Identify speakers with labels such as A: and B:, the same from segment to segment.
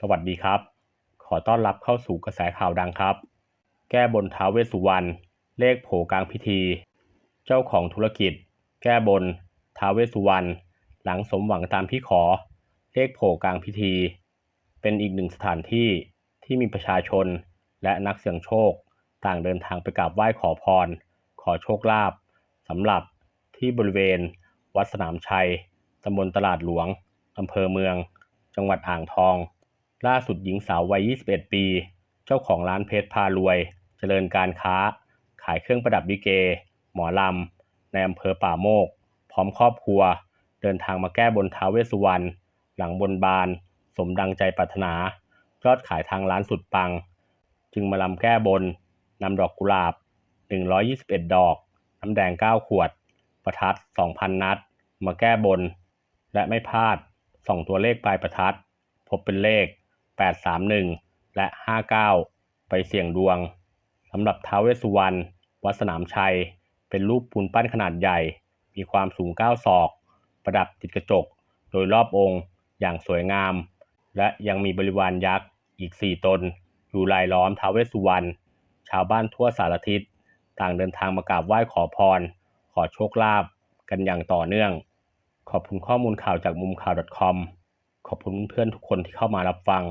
A: สวัสดีครับ ขอต้อนรับเข้าสู่กระแสข่าวดังครับ แก้บนท้าวเวสสุวรรณ เลขโผกลางพิธี เจ้าของธุรกิจ แก้บนท้าวเวสสุวรรณ หลังสมหวังตามที่ขอ เลขโผกลางพิธี เป็นอีกหนึ่งสถานที่ที่มีประชาชนและนักเสี่ยงโชค ต่างเดินทางไปกราบไหว้ขอพร ขอโชคลาภสำหรับที่บริเวณ วัดสนามชัยตำบลตลาดหลวงอำเภอเมือง จังหวัดอ่างทอง ล่าสุดหญิงสาววัย 21 ปี เจ้าของร้านเพชรพารวย เจริญการค้า ขายเครื่องประดับลิเก หมอลำ ในอำเภอป่าโมก พร้อมครอบครัว เดินทางมาแก้บนท้าวเวสสุวรรณ หลังบนบาน สมดังใจปรารถนา ยอดขายทางร้านสุดปัง จึงมาลำแก้บนนำดอกกุหลาบ 121 ดอก น้ำแดง 9 ขวด ประทัด 2,000 นัด มาแก้บน และไม่พลาดส่องตัวเลขปลายประทัด พบเป็นเลข 831 และ 59 ไปเสี่ยงดวงสำหรับท้าวเวสสุวรรณวัดสนามชัย เป็นรูปปูนปั้นขนาดใหญ่ มีความสูง 9 ศอก ประดับติดกระจก โดยรอบองค์อย่างสวยงาม และยังมีบริวารยักษ์อีก 4 ตน อยู่รายล้อมท้าวเวสสุวรรณชาวบ้านทั่วสารทิศต่างเดินทางมากราบไหว้ขอพร ขอโชคลาภกันอย่างต่อเนื่อง ขอบคุณข้อมูลข่าวจากมุมข่าว .com ขอบคุณเพื่อนทุกคนที่เข้ามารับฟัง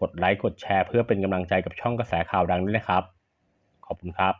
A: กดไลค์ กดแชร์ เพื่อเป็นกำลังใจกับช่องกระแสข่าวดังด้วยนะครับ ขอบคุณครับ